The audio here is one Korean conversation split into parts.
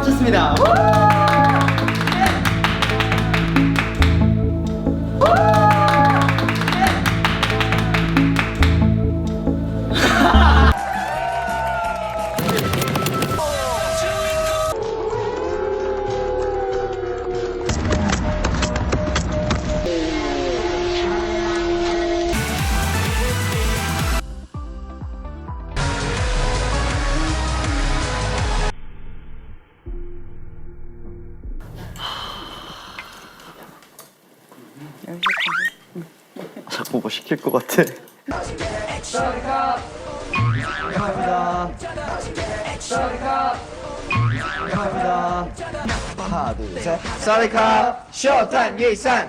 마쳤습니다. 시킬 것 같아. 하나 둘 셋 사리카 쇼타임 예산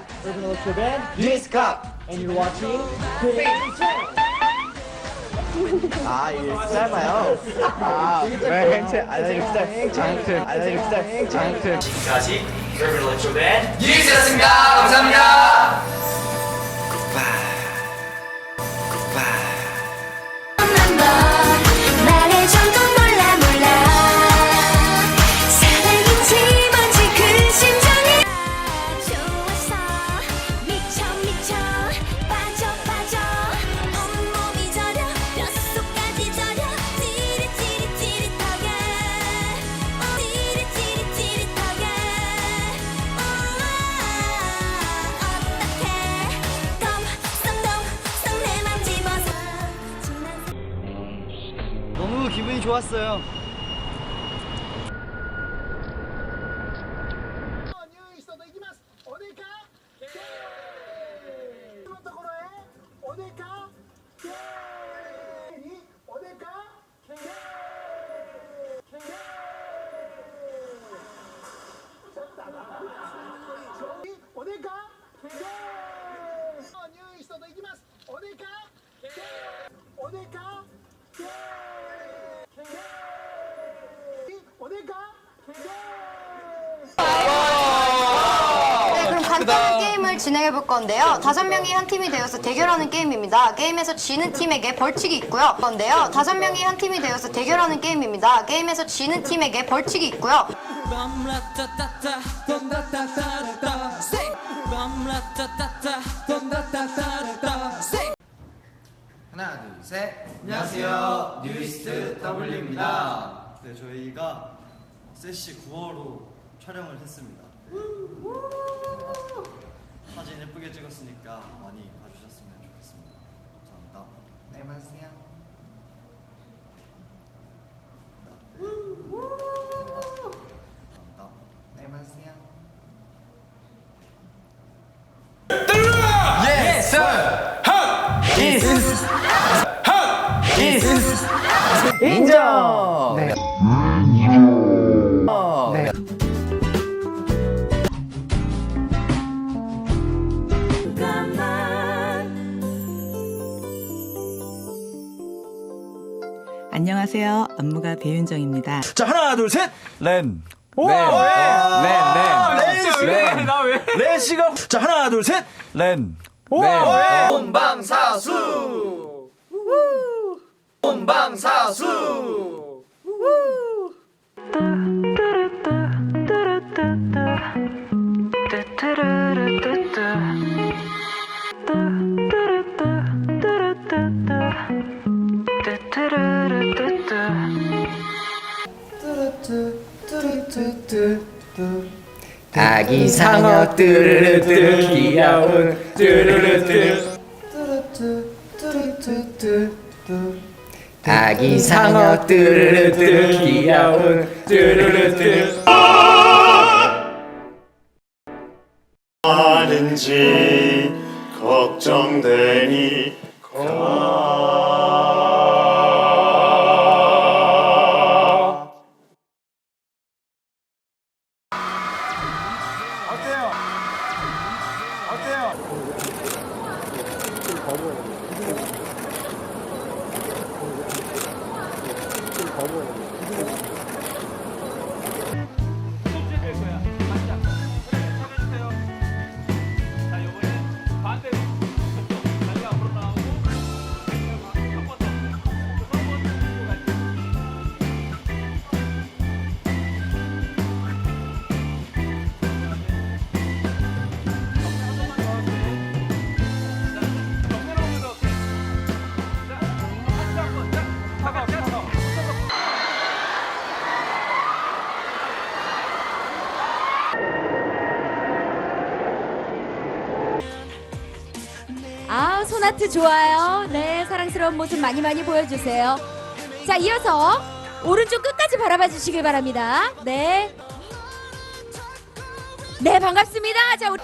디스컵 And you're watching 아 이게 짧아요 아 왜 행체 알려줄 때 장트 알려줄 때 장트 지금까지 여러분 런초밴 뉴스였습니다. 감사합니다. 좋았어요. 간단한 게임을 진행해 볼 건데요. 다섯 명이 한 팀이 되어서 대결하는 게임입니다. 게임에서 지는 팀에게 벌칙이 있고요. 건데요. 다섯 명이 한 팀이 되어서 대결하는 게임입니다. 게임에서 지는 팀에게 벌칙이 있고요. 하나 둘셋 안녕하세요 뉴이스트 W입니다 네, 저희가 세시 9호로 촬영을 했습니다. 네. 사진 예쁘게 찍었으니까 많이 봐주셨으면 좋겠습니다. 감사합니다. 네 맞으세요. 인정 네. 안녕하세요. 안무가 배윤정입니다. 자 하나 둘 셋. 렌. 오. 네. 렌. 렌. 렌 씨가 자 하나 둘 셋. 렌. 오. 본방사수 본방사수 아기 상어 뚜루루뚜. 귀여운 뚜루루뚜 아기 상어 뚜루루뚜 귀여운 뚜루루뚜 하는지 걱정되니 소나트 좋아요. 네, 사랑스러운 모습 많이 많이 보여주세요. 자, 이어서 오른쪽 끝까지 바라봐 주시길 바랍니다. 네. 네, 반갑습니다. 자, 우리.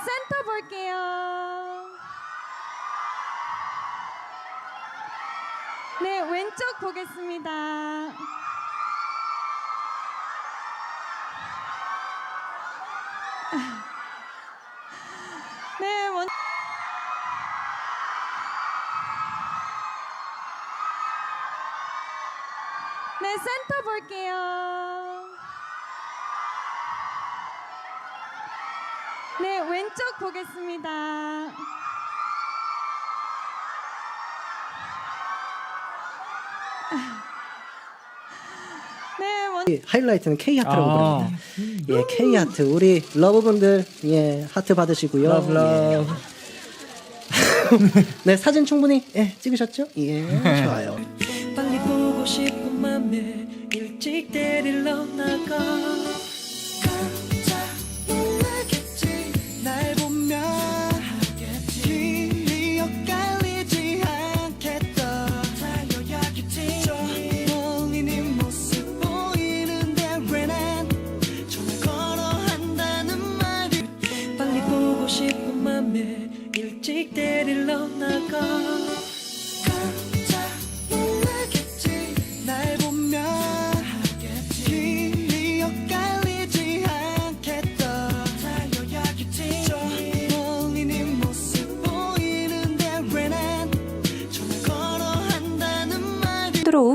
센터 볼게요. 네, 왼쪽 보겠습니다. 네, 먼 네, 센터 볼게요. 왼쪽 보겠습니다. 네, 먼 하이라이트는 K 하트라고 부릅니다. 예, K 하트. 우리 러브분들 예, 하트 받으시고요. 러브 러브. 네, 사진 충분히 예, 찍으셨죠? 예, 좋아요. 빨리 보고 싶은 맘에 일찍 데리러 나가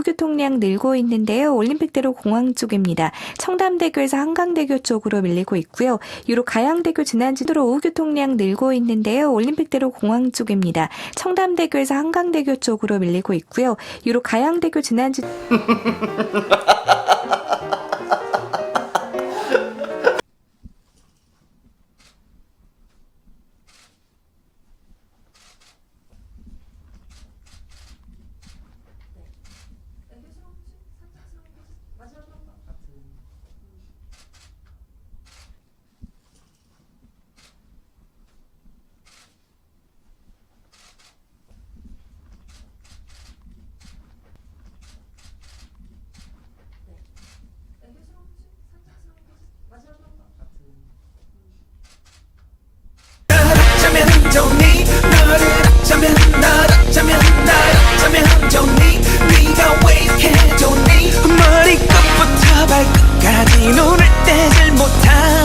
교통량 늘고 있는데요. 올림픽대로 공항 쪽입니다. 청담대교에서 한강대교 쪽으로 밀리고 있고요. 유로 가양대교 지난주도로 오후 교통량 늘고 있는데요. 올림픽대로 공항 쪽입니다. 청담대교에서 한강대교 쪽으로 밀리고 있고요. 유로 가양대교 지난주 정리 네가 왜이렇 정리 머리끝부터 발끝까지 눈을 떼질 못한